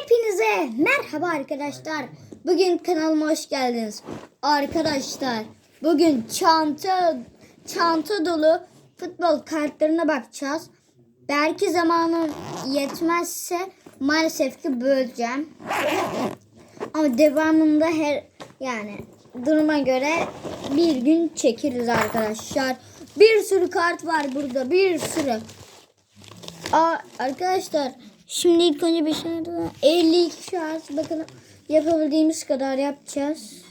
Hepinize merhaba arkadaşlar. Bugün kanalıma hoş geldiniz. Arkadaşlar bugün çanta çanta dolu futbol kartlarına bakacağız. Belki zamanım yetmezse maalesef ki böleceğim. Ama devamında her yani duruma göre bir gün çekeriz arkadaşlar. Bir sürü kart var burada bir sürü. Aa, arkadaşlar şimdi ilk önce bir şey 52 şahıs bakalım yapabildiğimiz kadar yapacağız.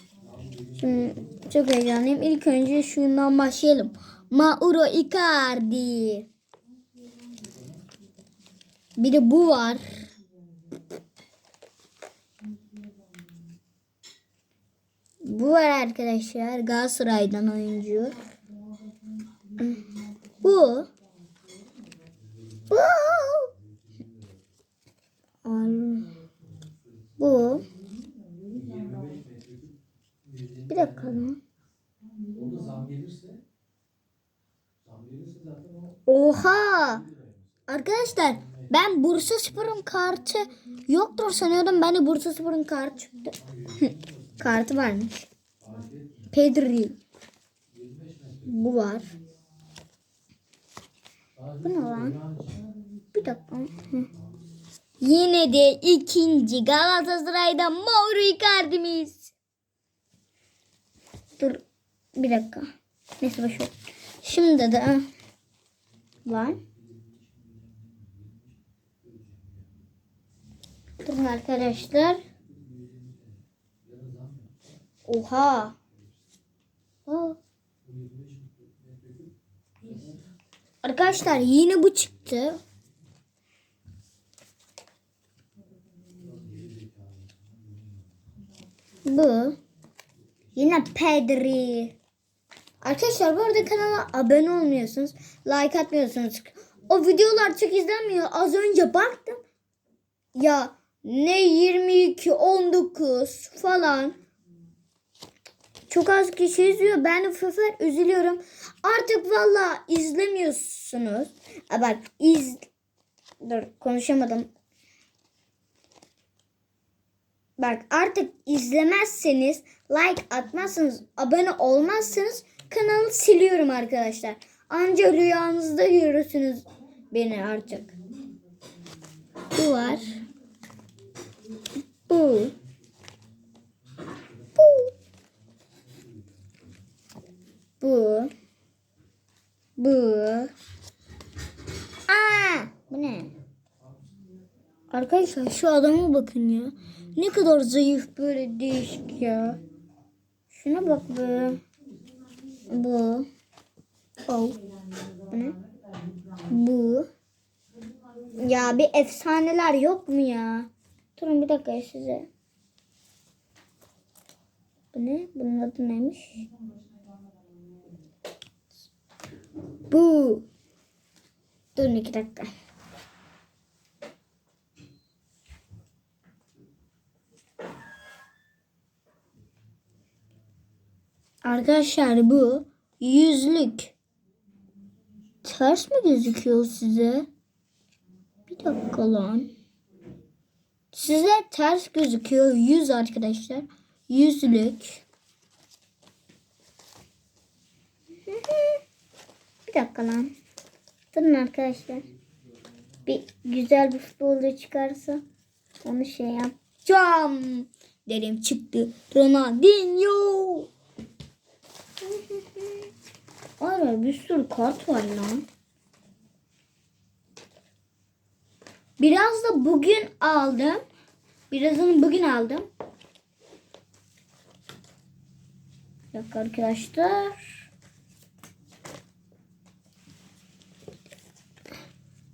Şimdi çok heyecanlıyım. İlk önce şundan başlayalım. Mauro Icardi. Bir de bu var. Bu var arkadaşlar. Galatasaray'dan oyuncu. Bu. Bu. Bu. Bir dakika lan. Oha! Arkadaşlar ben Bursa Spor'un kartı yoktur sanıyordum. Ben de Bursa Spor'un kartı çıktı. kartı varmış. Pedri. Bu var. Bu ne lan? Bir dakika. Yine de ikinci Galatasaray'dan Mauro Icardi'miz. Dur bir dakika. Neyse boş ver. Şimdi de var. Durun arkadaşlar. Oha. Aa. Arkadaşlar yine bu çıktı. Bu. Yine Pedri. Arkadaşlar bu arada kanala abone olmuyorsunuz. Like atmıyorsunuz. O videolar çok izlenmiyor. Az önce baktım. Ya ne 22, 19 falan. Çok az kişi izliyor. Ben de üzülüyorum. Artık valla izlemiyorsunuz. Bak iz... Dur konuşamadım. Bak artık izlemezseniz, like atmazsanız, abone olmazsanız kanalı siliyorum arkadaşlar. Anca rüyanızda görürsünüz beni artık. Bu var. Bu. Bu. Bu. Bu. Aa, bu ne? Arkadaşlar şu adama bakın ya. Ne kadar zayıf böyle değişik ya. Şuna bak be. Bu. Oh. Ne? Bu. Ya bir efsaneler yok mu ya? Durun bir dakika size. Bu ne? Bunun adı neymiş? Bu. Durun iki dakika. Arkadaşlar bu yüzlük. Ters mi gözüküyor size? Bir dakika lan. Size ters gözüküyor yüz arkadaşlar. Yüzlük. bir dakika lan. Durun arkadaşlar. Bir güzel bir futbolcu çıkarsa onu şey yapacağım. Derim çıktı. Ronaldinho. Ara bir sürü kart var lan. Biraz da bugün aldım. Birazını bugün aldım. Bir dakika arkadaşlar.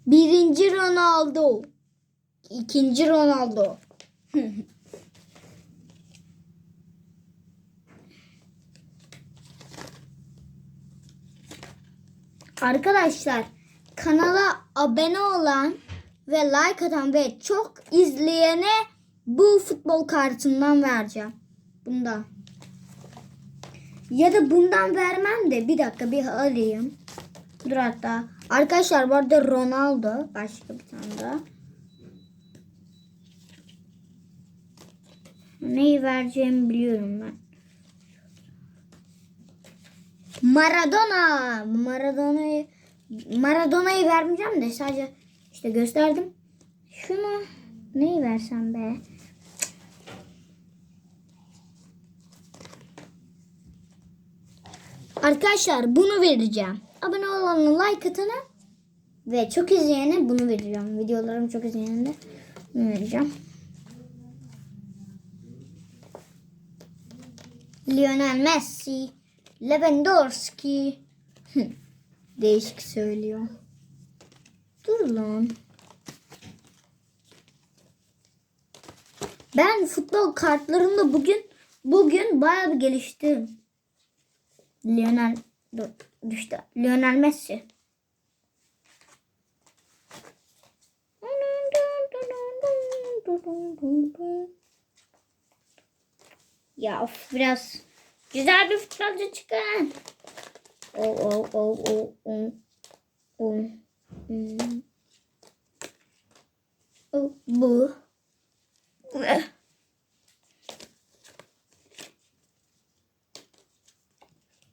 Birinci Ronaldo. İkinci Ronaldo. Arkadaşlar kanala abone olan ve like atan ve çok izleyene bu futbol kartından vereceğim. Bundan. Ya da bundan vermem de bir dakika bir alayım. Dur hatta. Arkadaşlar bu arada Ronaldo. Başka bir tane daha. Neyi vereceğimi biliyorum ben. Maradona. Maradona'yı Maradona'yı vermeyeceğim de sadece işte gösterdim. Şunu neyi versem be? Arkadaşlar bunu vereceğim. Abone olanı like atana ve çok izleyene bunu vereceğim. Videolarım çok izleyene de bunu vereceğim. Lionel Messi, Lewandowski. Değişik söylüyor. Dur lan. Ben futbol kartlarımda bugün bugün bayağı bir geliştirdim. Lionel düştü. Lionel Messi. Ya of biraz güzel bir futbolcu çıkın. O o o o o o. O bu.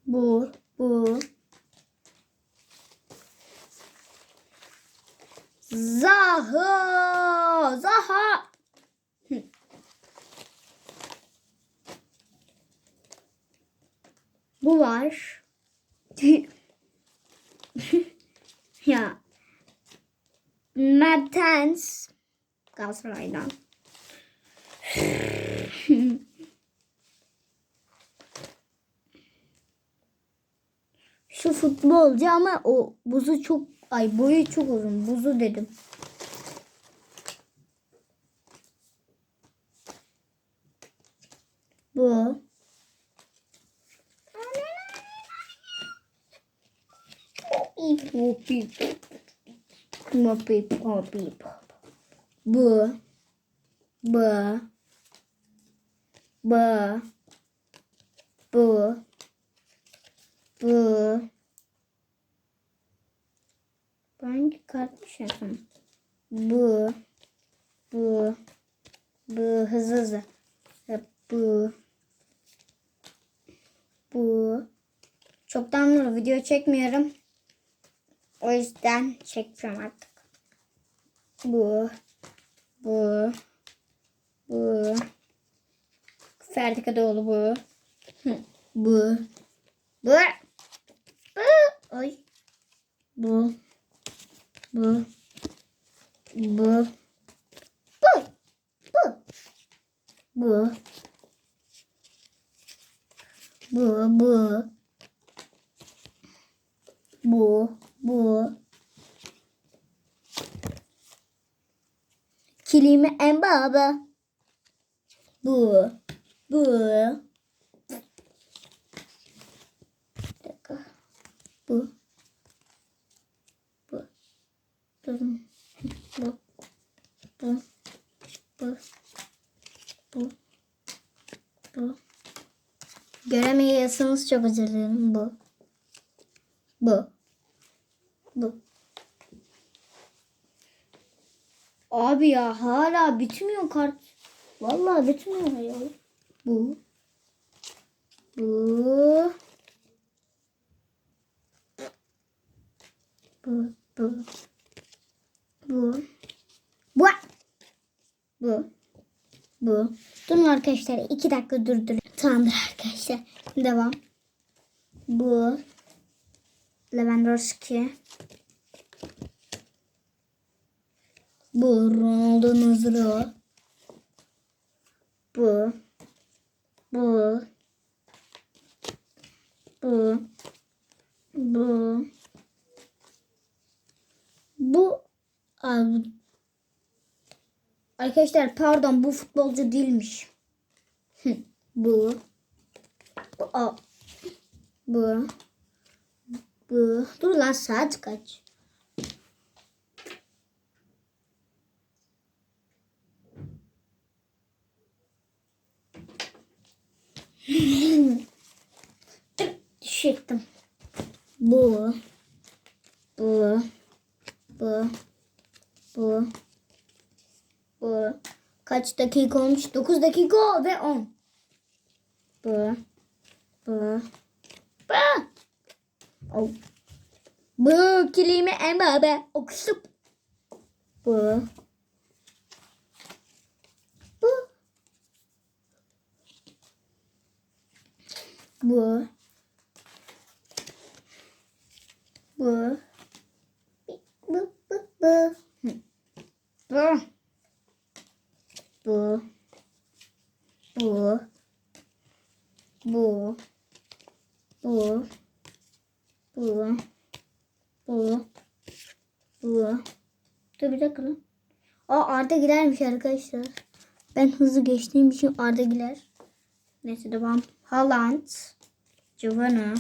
Bu bu. Zaha Zaha. Hı. Bu var. ya. Mertens. Galatasaray'dan. Şu futbolcu ama o buzu çok ay boyu çok uzun. Buzu dedim. Popi Mopi Popi B B B B B Hangi kartmış efendim? B B B hızlı hızlı B Bu Çoktandır video çekmiyorum. O yüzden çekeceğim artık. Bu. Bu. Bu. Ferdi Kadıoğlu bu. Hı, Bu. Bu. Bu. Ay. Bu. Bu. Bu. Bu. Bu. Bu. Bu. Bu. Bu. Bu. Kilimi en baba. Bu. Bu. Bu. Bu. Durun. Bu. Bu. Bu. Bu. Bu. Göremiyorsanız çok özür dilerim. Bu. Bu. Bu. Abi ya hala bitmiyor kart. Vallahi bitmiyor ya. Bu. Bu. Bu. Bu. Bu. Bu. Bu. Bu. Durun arkadaşlar. iki dakika durdur. Tamamdır arkadaşlar. Devam. Bu. Lewandowski. Bu Ronaldo Nazario. Bu. Bu. Bu. Bu. Bu. Arkadaşlar pardon bu futbolcu değilmiş. Bu. Bu. Bu. Bu. Dur lan saat kaç? Düşecektim. Bu. Bu. Bu. Bu. Bu. Kaç dakika olmuş? 9 dakika ve 10. Bu. Bu. Bu. Bu kelime en baba. Okusup. Bu. Bu. Bu. Bu. Bu. Bu. Bu. Bu. Bu. Bu. Bu. Bu. Bu. Bu. Bu. Dur bir dakika lan. Aa Arda gidermiş arkadaşlar. Ben hızlı geçtiğim için Arda gider. Neyse devam. Haaland. Giovanna.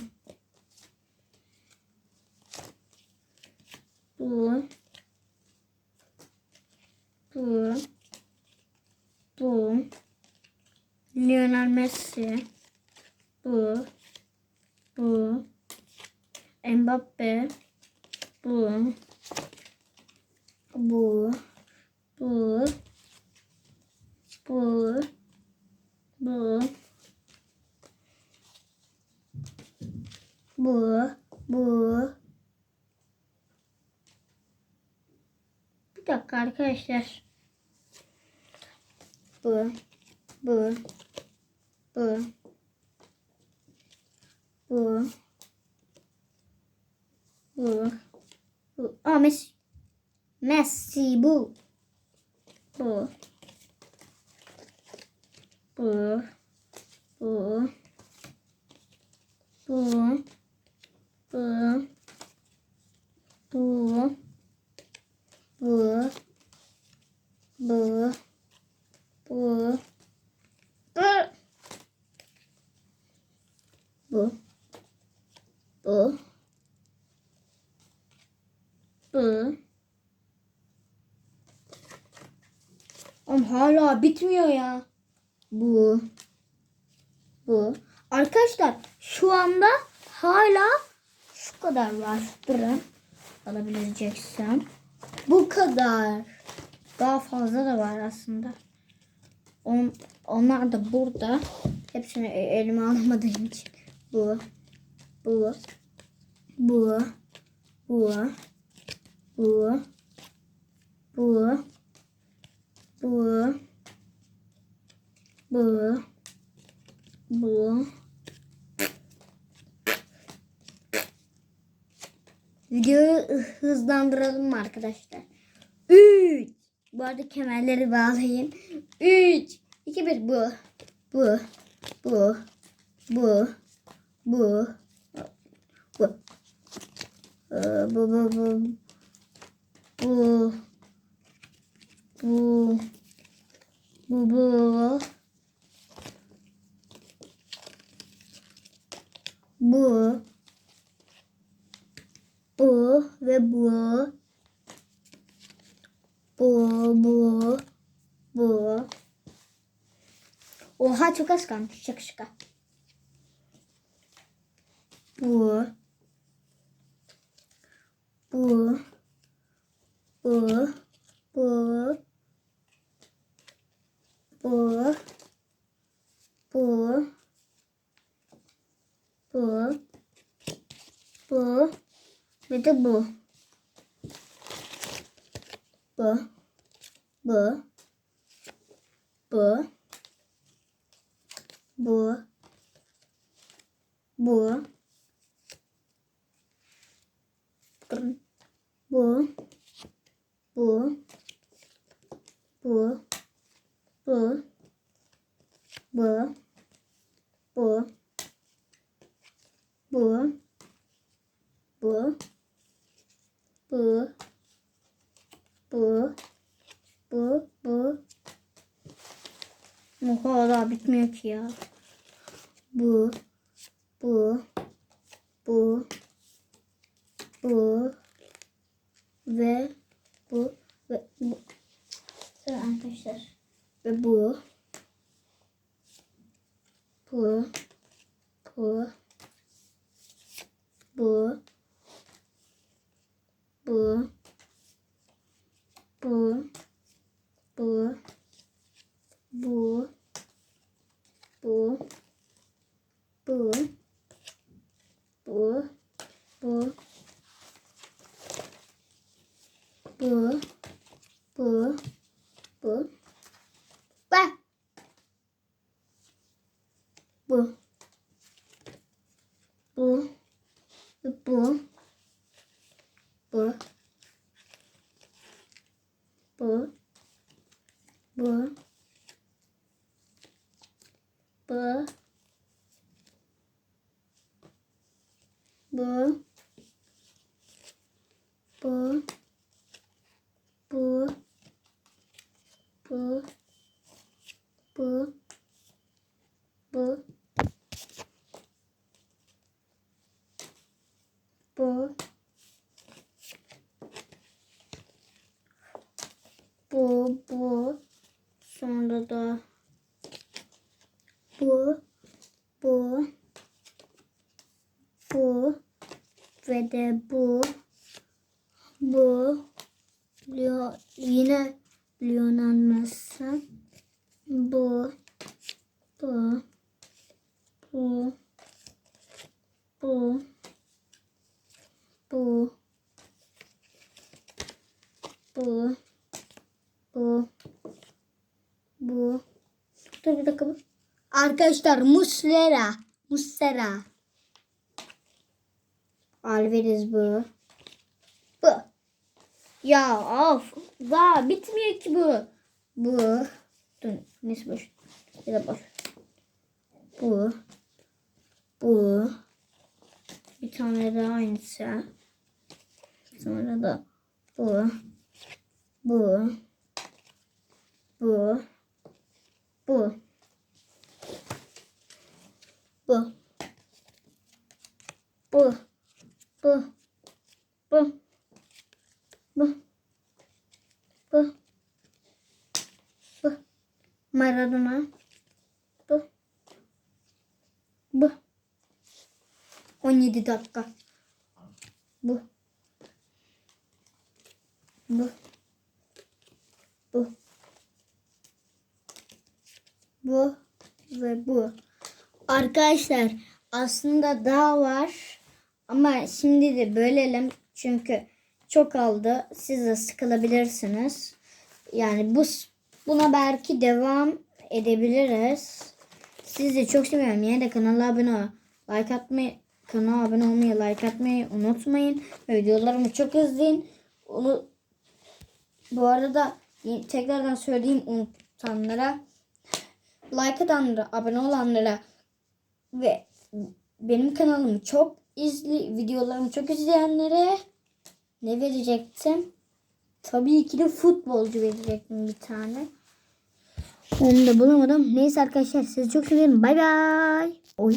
Bu. Bu. Lionel Messi. Bu. Bu. Mbappe. Bu. Bu. Bu. Bu. Bu. Bu. Bu. Bir dakika arkadaşlar. Bu. Bu. Bu. Bu. Bu. Bu. Aa Messi. Messi bu. Bu. Bu. Bu. Bu. Bu. Bu. Bu. Bu. Bu. Bu. Bu. Bu. Bu. Oğlum hala bitmiyor ya. Bu. Bu. Arkadaşlar şu anda hala şu kadar var. Durun. Alabileceksem. Bu kadar. Daha fazla da var aslında. On, onlar da burada. Hepsini e- elime alamadığım için. Bu. Bu. Bu. Bu. Bu. Bu. Bu. Bu. Bu. Videoyu hızlandıralım arkadaşlar? 3. Bu arada kemerleri bağlayın. 3. 2 1 bu. Bu. Bu. Bu. Bu. Bu. Ee, Bu bu bu. Bu. Bu. Bu bu. Bu. Bu ve bu. Bu, bu, bu. Oha çok az kalmış. Şaka şaka. Bu. Bu. Bu. Bu. Bu. Bu. Bu. Bu. Ve de. Bu. Bu. Bu. Bu. Bu. Durun. Bu. Bu. Bu. Bu. Bu. Bu. Bu. Bu. Bu. Bu. Bu. Bu. Bu hala bitmiyor ki ya. Bu. Bu. Bu. Ve bu. Ve bu. Evet arkadaşlar. Ve bu. Bu. Bu. Bu. Bu. Bu bu bu bu bu bu bu bu bu bu bu sonra da bu bu bu ve de bu bu. Yine Lionel Messi. Bu bu bu bu bu bu bu bu. Dur bir dakika. Arkadaşlar Muslera. Muslera. Alvarez bu. Bu. Ya of. Va bitmiyor ki bu. Bu. Dur neyse boş. Ya da boş. Bu. Bu. Bir tane daha aynısı. Sonra da bu. Bu. Bu bu. Bu. Bu. Bu. Bu. Bu. Bu. Bu. Maradona. Bu. Bu. 17 dakika. Bu. Bu bu ve bu arkadaşlar aslında daha var ama şimdi de bölelim çünkü çok aldı. Siz de sıkılabilirsiniz. Yani bu buna belki devam edebiliriz. Sizi de çok seviyorum. Yine de kanala abone ol like atmayı kanala abone olmayı like atmayı unutmayın. Videolarımı çok izleyin. Onu bu arada tekrardan söyleyeyim unutanlara. Like atanlara abone olanlara ve benim kanalımı çok izli videolarımı çok izleyenlere ne verecektim? Tabii ki de futbolcu verecektim bir tane. Onu da bulamadım. Neyse arkadaşlar sizi çok seviyorum. Bay bay. Oy.